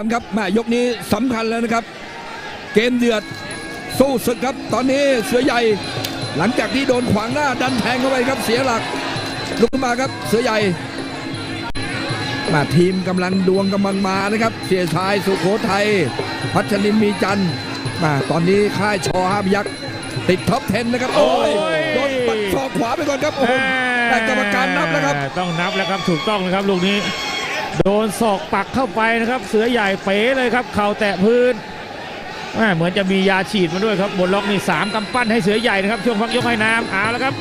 ามครับแม่ยกนี้สำคัญแล้วนะครับ เกมเดือดสู้ศึกครับ ตอนนี้เสือใหญ่หลังจากที่โดนขวางหน้าดันแทงเข้าไปครับเสียหลักลุกขึ้นมาครับเสือใหญ่มาทีมกำลังดวงกำลังมานะครับ เสียชายสุโขทัยพัชรินทร์มีจันทร์มาตอนนี้ค่ายชอห้าพยักษ์ติดท็อป 10 นะครับโอ้ยโอ้ยโดนปัดศอกขวาไปก่อนครับโอ้โหแต่กรรมการนับแล้วครับ ต้องนับแล้วครับถูกต้องนะครับลูกนี้ โดนศอกปักเข้าไปนะครับเสือใหญ่เป๋เลยครับ เข่าแตะพื้นแม่เหมือนจะมียาฉีดมาด้วยครับบนล็อกนี่สามกำปั้นให้เสือใหญ่นะครับช่วงพักยกให้น้ำเอาแล้วครับ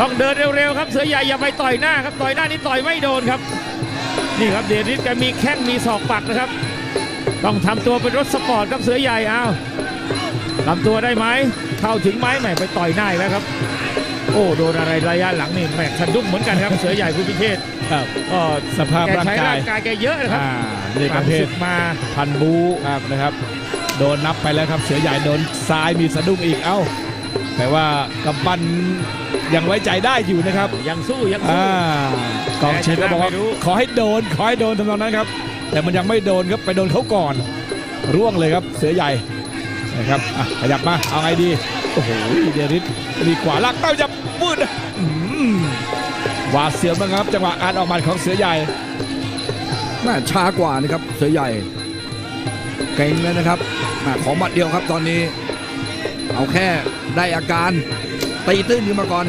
ต้องเดินเร็วๆครับเสือใหญ่อย่าไปต่อยหน้าครับต่อยหน้านี่ต่อยไม่โดนครับ นี่ครับเดริสแกมีแข้งมีศอกปักนะครับ ต้องทำตัวเป็นรถสปอร์ตครับเสือใหญ่เอาทำตัวได้ไหมเข้าถึงไหมแหมไปต่อยหน้าแล้วครับ โอ้โดนอะไรระยะหลังนี่แหมสะดุ้งเหมือนกันครับ เสือใหญ่คุณพิเชษครับก็สภาพแกร่างใช้การ่ายงกายแกเยอะนะครับอ่านี่ประเภศึทกมาพันบูครับนะครับ โดนนับไปแล้วครับ เสือใหญ่โดนซ้ายมีสะดุ้งอีกเอ้า แต่ว่ากำปั้นยังไว้ใจได้อยู่นะครับยังสู้ยังสู้ อ่ากองเชียร์ก็บอกว่าไม่รู้ ขอให้โดนขอให้โดนทำนองนั้นครับ แต่มันยังไม่โดนครับไปโดนเขาก่อน ร่วงเลยครับเสือใหญ่นะครับอะขยับมาเอาไงดี โอ้โหเดริสมีขวาลักเต้าจับวืดอืมหวาเสียวมากครับ จังหวะการออกมาของเสือใหญ่ น่าช้ากว่านะครับเสือใหญ่เก่งเลยนะครับขอหมัดเดียวครับตอนนี้ เอาแค่ได้อาการตีตื้นขึ้นมาก่อน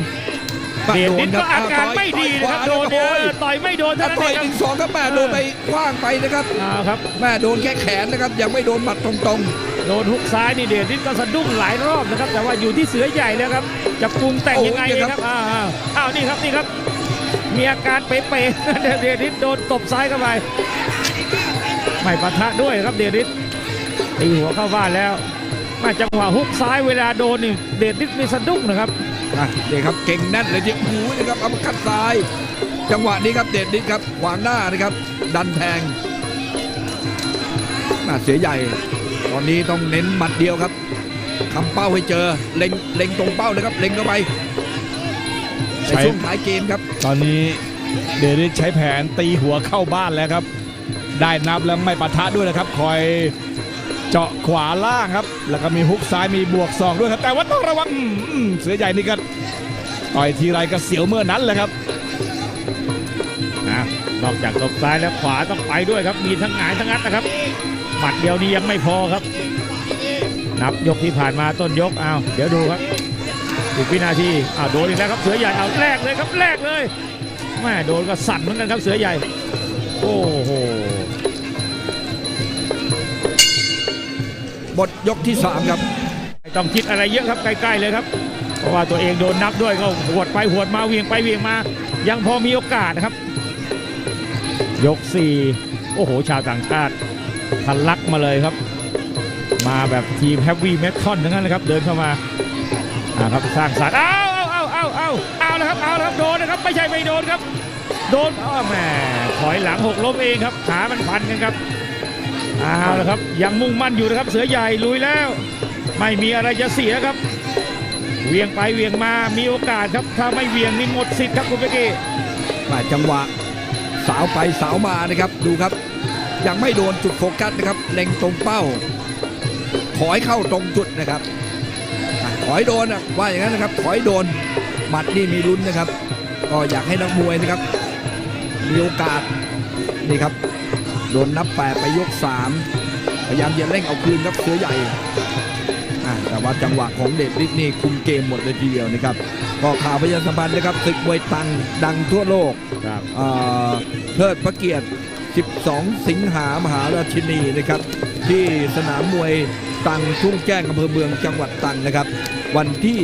เดชโนิดก็อาการต่ยไม่ดีนะครับต่โดอยนขวาเอแล้วอต่อยไม่โดนโอ้ยเท่านั้นต่อยเองหนึ่งสองครับแม่โดนไปคว้างไปนะครับเอาครับแม่โดนแค่แขนนะครับยังไม่โดนหมัดตรงโดนฮุกซ้ายนี่เดชนิดก็สะดุ้งหลายรอบนะครับ แต่ว่าอยู่ที่เสือใหญ่แล้วครับจะปรุงแต่งยังไงครับอ้าวอ้าวอ้าวนี่ครับนี่ครับมีอาการเป๋ๆเดชนิดโดนตบซ้ายเข้าไปไม่ปะทะด้วยครับเดชนิดตีหัวเข้าบ้านแล้วมาจังหวะฮุกซ้ายเวลาโดนนี่เดชนิดมีสะดุ้งนะครับ ๆอะนี่ครับเก่งแน่นเลยที่หูนะครับเอามาคัดซ้าย จังหวะนี้ครับเดชนิดครับขวางหน้านะครับ ดันแทงน่าเสือใหญ่ ตอนนี้ต้องเน้นหมัดเดียวครับคำเป้าให้เจอเล็งเล็งตรงเป้าเลยครับเล็งเข้าไปในช่ช่วงท้ายเกมครับ ตอนนี้เดริสใช้แผนตีหัวเข้าบ้านแล้วครับ ได้นับแล้วไม่ปะทะด้วยนะครับ คอย เจาะขวาล่างครับ แล้วก็มีฮุกซ้ายมีบวกศอกด้วยครับ แต่ว่าต้องระวังเสือใหญ่นี่ก็ต่อยทีไรก็เสียวเมื่อนั้นแหละครับนะนอกจากตบซ้ายแล้วขวาต้องไปด้วยครับ มีทั้งหงายทั้งงัดนะครับหมัดเดียวนี้ยังไม่พอครับ นับยกที่ผ่านมาต้นยกเอาเดี๋ยวดูครับอีกวินาทีอ้าโดนอีกแล้วครับเสือใหญ่เอาแรกเลยครับแรกเลยแม่โดนก็สั่นเหมือนกันครับเสือใหญ่ โอ้โห บทยกที่ 3 ครับ ต้องคิดอะไรเยอะครับใกล้ๆเลยครับ เพราะว่าตัวเองโดนนับด้วยก็หวดไปหวดมาเวียงไปเวียงมา ยังพอมีโอกาสนะครับ ยก 4 โอ้โห ชาวต่างชาติทะลักมาเลยครับ มาแบบทีมแฮปปี้แมทคอนทั้งนั้นเลยครับ เดินเข้ามาอ่าครับสร้างสรรค์เอาเอาเอาเอาเอาเอาแล้วครับเอาแล้วครับโดนนะครับไม่ใช่ไม่โดนครับ โดนอ้อแหม่ถอยหลังหกล้มเองครับขามันพันกันครับ เอาล้วครับยังมุ่งมั่นอยู่นะครับ เสือใหญ่ลุยแล้ว ไม่มีอะไรจะเสียครับเวียงไปเวียงมามีโอกาสครับถ้าไม่เวียงนี่หมดสิทธิ์ครับคุณเป๊กกี้มาจังหวะสาวไปสาวมานะครับดูครับ ยังไม่โดนจุดโฟกัสนะครับเล็งตรงเป้า ถอยเข้าตรงจุดนะครับอะถอยโดนว่าอย่างนั้นนะครับ ถอยโดนหมัดนี่มีลุ้นนะครับ ก็อยากให้นักมวยนะครับ มีโอกาสนี่ครับ โดนนับแปดไปยกสามพยายามจะเร่งเอาคืนครับเสือใหญ่อะแต่ว่าจังหวะของเดชฤทธิ์นี่คุมเกมหมดเลยทีเดียวนะครับ ก็ข่าวพยาสัมพันธ์นะครับศึกมวยตังดังทั่วโลกครับเอ่อเทิดพระเกียรติ 12 สิงหามหาราชินีนะครับ ที่สนามมวยตังทุ่งแจ้งอำเภอเมืองจังหวัดตรังนะครับ วันที่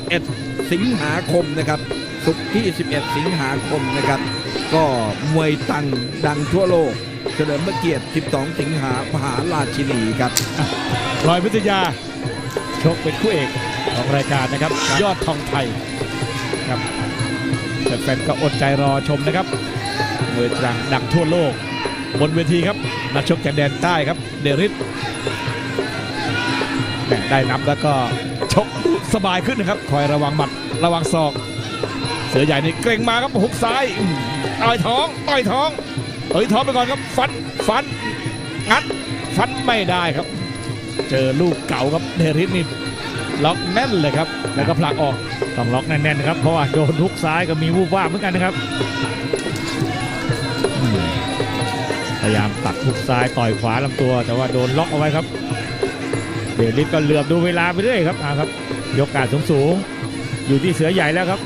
11 สิงหาคมนะครับศุกร์ที่ 11 สิงหาคมนะครับ ก็มวยตังดังทั่วโลก เฉลิมพระเกียรติ 12 สิงหามหาราชินีครับรอยวิทยา ชกเป็นคู่เอกของรายการนะครับ ยอดทองไทยครับแฟนๆก็อดใจรอชมนะครับมวยตรังดังทั่วโลก บนเวทีครับ นักชกจากแดนใต้ครับ เดริสแหม่ได้นับแล้วก็ชกสบายขึ้นนะครับ คอยระวังหมัดระวังศอก เสือใหญ่นี่เกรงมาครับหุกซ้ายอืมต่อยท้องต่อยท้อง ต่อยท้อไปก่อนครับฟันฟันงัดฟันไม่ได้ครับ เจอลูกเก่าครับเดริสนี่ล็อกแน่นเลยครับ แล้วก็ผลักออกต้องล็อกแน่นๆนะครับเพราะว่าโดนทุกซ้ายก็มีวูบว่าเหมือนกันนะครับพยายามตัดทุกซ้ายต่อยขวาลำตัว แต่ว่าโดนล็อกเอาไว้ครับเดลิสก็เหลือบดูเวลาไปเรื่อยครับอ่าครับ ยกการสูงสูงอยู่ที่เสือใหญ่แล้วครับ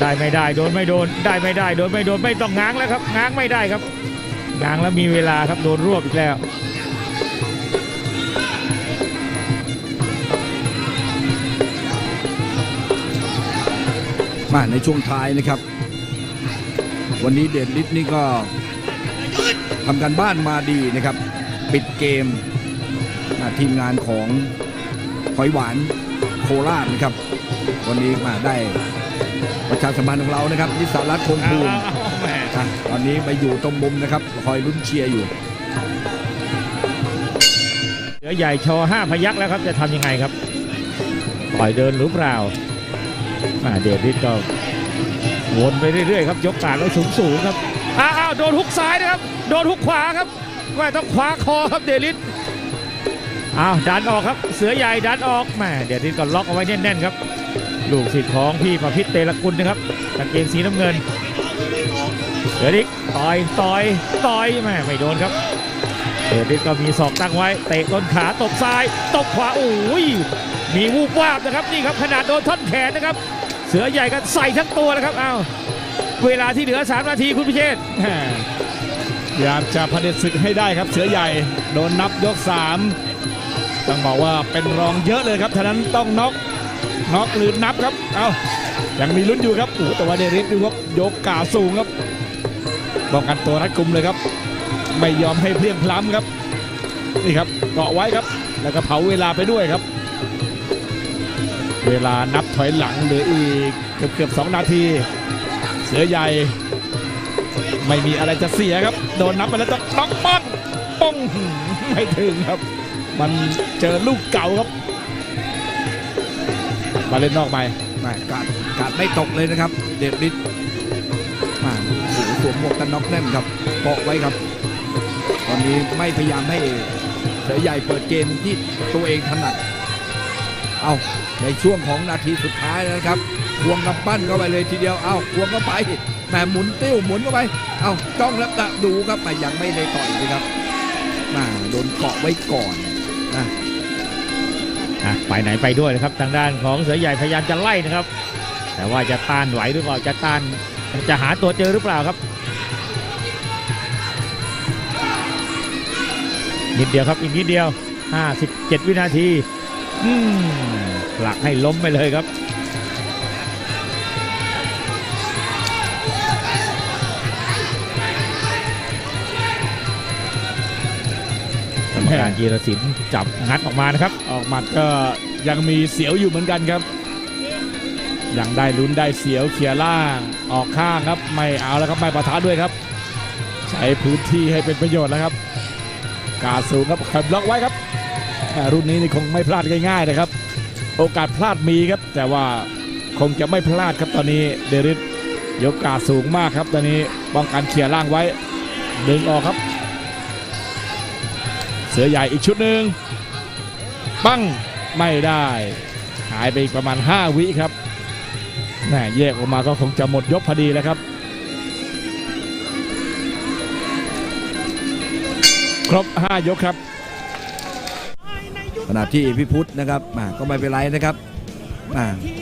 ได้ไม่ได้โดนไม่โดนได้ไม่ได้โดนไม่โดนไม่ต้องง้างแล้วครับง้างไม่ได้ครับง้างแล้วมีเวลาครับโดนรวบอีกแล้วมาในช่วงท้ายนะครับ วันนี้เดชฤทธิ์นี่ก็ทำการบ้านมาดีนะครับ ปิดเกมทีมงานของหอยหวานโคราชนะครับ วันนี้มาได้ ประชาสัมพันธ์ของเรานะครับนิสารัตน์คงเอาภูมิเอาเอาแหมอะตอนนี้ไปอยู่ตรงมุมนะครับคอยลุ้นเชียร์อยู่เสือใหญ่โชว์ห้าพยักแล้วครับจะทำยังไงครับปล่อยเดินหรือเปล่าอ่าเดวิดก็วนไปเรื่อยๆครับยกการไว้สูงๆครับอ้าวอ้าวโดนฮุกซ้ายนะครับโดนฮุกขวาครับว่าต้องขวาคอครับเดลิสอ้าวดันออกครับ เสือใหญ่ดันออกแหมเดลิสก็ล็อกเอาไว้แน่นๆครับ ลูกศิษย์ของพี่ประพิษเตระกุลนะครับกางเกงสีน้ำเงินเดลิสต่อยต่อยต่อยแหมไม่โดนครับเดวิดก็มีศอกตั้งไว้ เตะต้นขาตบซ้ายตบขวาโอ้ยมีวูบวาบนะครับนี่ครับขนาดโดนท่อนแขนนะครับ เสือใหญ่ก็ใส่ทั้งตัวนะครับเอาเวลาที่เหลือ 3 นาทีคุณพิเชษพยายามจะพเด็จศึกให้ได้ครับ เสือใหญ่โดนนับยกสามต้องบอกว่าเป็นรองเยอะเลยครับฉะนั้นต้องน็อก น็อกหรือนับครับ เอายังมีลุ้นอยู่ครับโอ้โหแต่ว่าเดริสดูครับยกกาสูงครับป้องกันตัวรัดกุมเลยครับ ไม่ยอมให้เพลียงพล้ำครับ นี่ครับเกาะไว้ครับ แล้วก็เผาเวลาไปด้วยครับ เวลานับถอยหลังเหลืออีกเกือบเกือบๆสองนาที เสือใหญ่ ไม่มีอะไรจะเสียครับ โดนนับไปแล้วต้องน้องป้องป้องหืมไม่ถึงครับ มันเจอลูกเก่าครับ มาเล่นนอกใหม่แม่กาดกาดไม่ตกเลยนะครับ เดชฤทธิ์มาโอ้โหสวมหมวกกันน็อกแน่นครับเกาะไว้ครับ ตอนนี้ไม่พยายามให้เสือใหญ่เปิดเกมที่ตัวเองถนัด เอาในช่วงของนาทีสุดท้ายนะครับควงกำปั้นเข้าไปเลยทีเดียว เอาควงเข้าไปแหมหมุนติ้วหมุนเข้าไป เอาจ้องแล้วตะดูครับแต่ยังไม่ได้ต่อยเลยครับมาโดนเกาะไว้ก่อน อะไปไหนไปด้วยนะครับทางด้านของเสือใหญ่พยายามจะไล่นะครับ แต่ว่าจะต้านไหวหรือเปล่าจะต้านจะหาตัวเจอหรือเปล่าครับ นิดเดียวครับอีกนิดเดียว 57 วินาทีหลักให้ล้มไปเลยครับ กรรการจีรศิลป์จับงัดออกมานะครับ ออกหมัดก็ยังมีเสียวอยู่เหมือนกันครับยังได้ลุ้นได้เสียวเขียล่างออกข้างครับ ไม่เอาแล้วครับไม่ประทะด้วยครับ ใช้พื้นที่ให้เป็นประโยชน์แล้วครับ กาสูงครับขับล็อกไว้ครับ รุ่นนี้นี่คงไม่พลาดง่ายๆนะครับ โอกาสพลาดมีครับ แต่ว่าคงจะไม่พลาดครับตอนนี้เดริสยกกาสูงมากครับ ตอนนี้ป้องกันเขี่ยล่างไว้ ดึงออกครับ เสือใหญ่อีกชุดหนึ่งปั้งไม่ได้ หายไปอีกประมาณ 5 วิครับแหมแยกออกมาก็คงจะหมดยกพอดีแล้วครับ ครบ 5 ยกครับขณะที่พี่พุทธนะครับมาก็ไม่เป็นไรนะครับ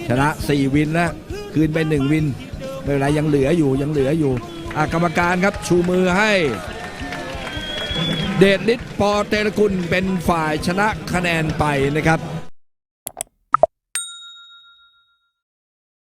ชนะ 4 วินแล้วคืนไป 1 วิน ไม่เป็นไรยังเหลืออยู่ยังเหลืออยู่อะกรรมการครับชูมือให้ เดชฤทธิ์ปอเตระกุลเป็นฝ่ายชนะคะแนนไปนะครับ